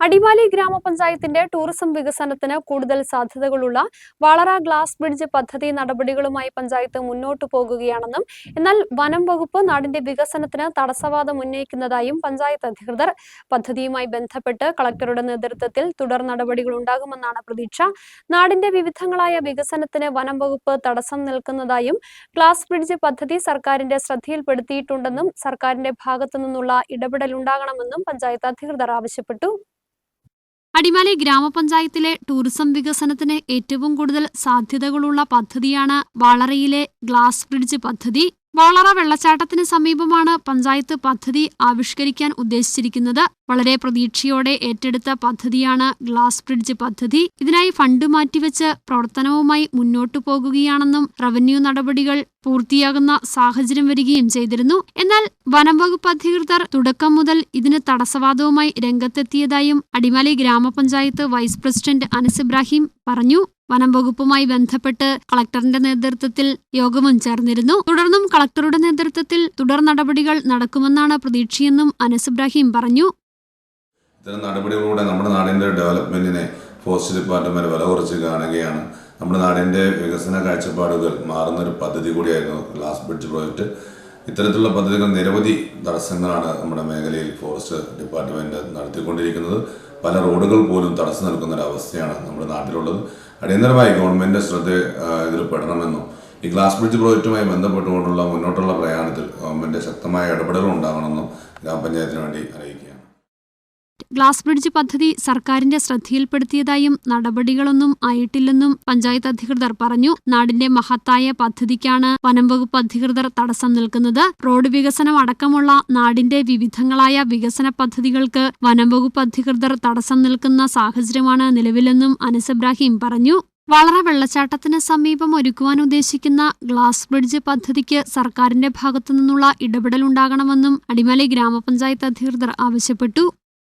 അടിമാലി ഗ്രാമപഞ്ചായത്തിന്റെ ടൂറിസം വികസനത്തിന് കൂടുതൽ സാധ്യതകളുള്ള വളറ ഗ്ലാസ് ബ്രിഡ്ജ് പദ്ധതി നടപടികളുമായി പഞ്ചായത്ത് മുന്നോട്ടു പോകുകയാണെന്നും എന്നാൽ വനം വകുപ്പ് നാടിന്റെ വികസനത്തിന് തടസ്സവാദം ഉന്നയിക്കുന്നതായും പഞ്ചായത്ത് അധികൃതർ. പദ്ധതിയുമായി ബന്ധപ്പെട്ട് കളക്ടറുടെ നേതൃത്വത്തിൽ തുടർ നടപടികൾ ഉണ്ടാകുമെന്നാണ് പ്രതീക്ഷ. നാടിന്റെ വിവിധങ്ങളായ വികസനത്തിന് വനം വകുപ്പ് തടസ്സം നിൽക്കുന്നതായും ഗ്ലാസ് ബ്രിഡ്ജ് പദ്ധതി സർക്കാരിന്റെ ശ്രദ്ധയിൽപ്പെടുത്തിയിട്ടുണ്ടെന്നും സർക്കാരിന്റെ ഭാഗത്തു നിന്നുള്ള ഇടപെടൽ ഉണ്ടാകണമെന്നും പഞ്ചായത്ത് അധികൃതർ ആവശ്യപ്പെട്ടു. അടിമാലി ഗ്രാമപഞ്ചായത്തിലെ ടൂറിസം വികസനത്തിന് ഏറ്റവും കൂടുതൽ സാധ്യതകളുള്ള പദ്ധതിയാണ് വാളറയിലെ ഗ്ലാസ് ബ്രിഡ്ജ് പദ്ധതി. വാളറ വെള്ളച്ചാട്ടത്തിന് സമീപമാണ് പഞ്ചായത്ത് പദ്ധതി ആവിഷ്കരിക്കാൻ ഉദ്ദേശിച്ചിരിക്കുന്നത്. വളരെ പ്രതീക്ഷയോടെ ഏറ്റെടുത്ത പദ്ധതിയാണ് ഗ്ലാസ് ബ്രിഡ്ജ് പദ്ധതി. ഇതിനായി ഫണ്ട് മാറ്റിവെച്ച് പ്രവർത്തനവുമായി മുന്നോട്ടു പോകുകയാണെന്നും റവന്യൂ നടപടികൾ പൂർത്തിയാകുന്ന സാഹചര്യം വരികയും ചെയ്തിരുന്നു. എന്നാൽ വനം വകുപ്പ് അധികൃതർ തുടക്കം മുതൽ ഇതിന് തടസ്സവാദവുമായി രംഗത്തെത്തിയതായും അടിമാലി ഗ്രാമപഞ്ചായത്ത് വൈസ് പ്രസിഡന്റ് അനസ് ഇബ്രാഹിം പറഞ്ഞു. വനം വകുപ്പുമായി ബന്ധപ്പെട്ട് കളക്ടറിന്റെ നേതൃത്വത്തിൽ യോഗവും ചേർന്നിരുന്നു. തുടർന്നും കളക്ടറുടെ നേതൃത്വത്തിൽ തുടർ നടപടികൾ നടക്കുമെന്നാണ് പ്രതീക്ഷയെന്നും അനസ് ഇബ്രാഹിം പറഞ്ഞു. ഇത്തരം നടപടികളിലൂടെ നമ്മുടെ നാടിന്റെ ഡെവലപ്മെന്റിനെ ഫോറസ്റ്റ് ഡിപ്പാർട്ട്മെന്റ് വില കുറച്ച് കാണുകയാണ്. നമ്മുടെ നാടിന്റെ വികസന കാഴ്ചപ്പാടുകൾ മാറുന്നൊരു പദ്ധതി കൂടിയായിരുന്നു ഗ്ലാസ് ബ്രിഡ്ജ് പ്രോജക്റ്റ് ഇത്തരത്തിലുള്ള പദ്ധതികൾ നിരവധി തടസ്സങ്ങളാണ് നമ്മുടെ മേഖലയിൽ ഫോറസ്റ്റ് ഡിപ്പാർട്ട്മെന്റ് നടത്തിക്കൊണ്ടിരിക്കുന്നത്. പല റോഡുകൾ പോലും തടസ്സം നിൽക്കുന്ന അവസ്ഥയാണ് നമ്മുടെ നാട്ടിലുള്ളത്. അടിയന്തരമായി ഗവൺമെന്റ് ശ്രദ്ധ ഇതിൽ പെടണമെന്നും ഈ ഗ്ലാസ് ബ്രിഡ്ജ് പ്രോജക്റ്റുമായി ബന്ധപ്പെട്ടുകൊണ്ടുള്ള മുന്നോട്ടുള്ള പ്രയാണത്തിൽ ഗവൺമെന്റ് ശക്തമായ ഇടപെടലുണ്ടാകണമെന്നും ഗ്രാമപഞ്ചായത്തിന് വേണ്ടി അറിയിക്കുകയാണ്. ഗ്ലാസ് ബ്രിഡ്ജ് പദ്ധതി സർക്കാരിന്റെ ശ്രദ്ധയിൽപ്പെടുത്തിയതായും നടപടികളൊന്നും ആയിട്ടില്ലെന്നും പഞ്ചായത്ത് അധികൃതർ പറഞ്ഞു. നാടിന്റെ മഹത്തായ പദ്ധതിക്കാണ് വനം വകുപ്പ് അധികൃതർ തടസ്സം നിൽക്കുന്നത്. റോഡ് വികസനം അടക്കമുള്ള നാടിന്റെ വിവിധങ്ങളായ വികസന പദ്ധതികൾക്ക് വനം വകുപ്പ് അധികൃതർ തടസ്സം നിൽക്കുന്ന സാഹചര്യമാണ് നിലവിലെന്നും അനസ് ഇബ്രാഹിം പറഞ്ഞു. വളരെ വെള്ളച്ചാട്ടത്തിന് സമീപം ഒരുക്കുവാൻ ഉദ്ദേശിക്കുന്ന ഗ്ലാസ് ബ്രിഡ്ജ് പദ്ധതിക്ക് സർക്കാരിന്റെ ഭാഗത്തു നിന്നുള്ള ഇടപെടൽ ഉണ്ടാകണമെന്നും അടിമാലി ഗ്രാമപഞ്ചായത്ത് അധികൃതർ ആവശ്യപ്പെട്ടു.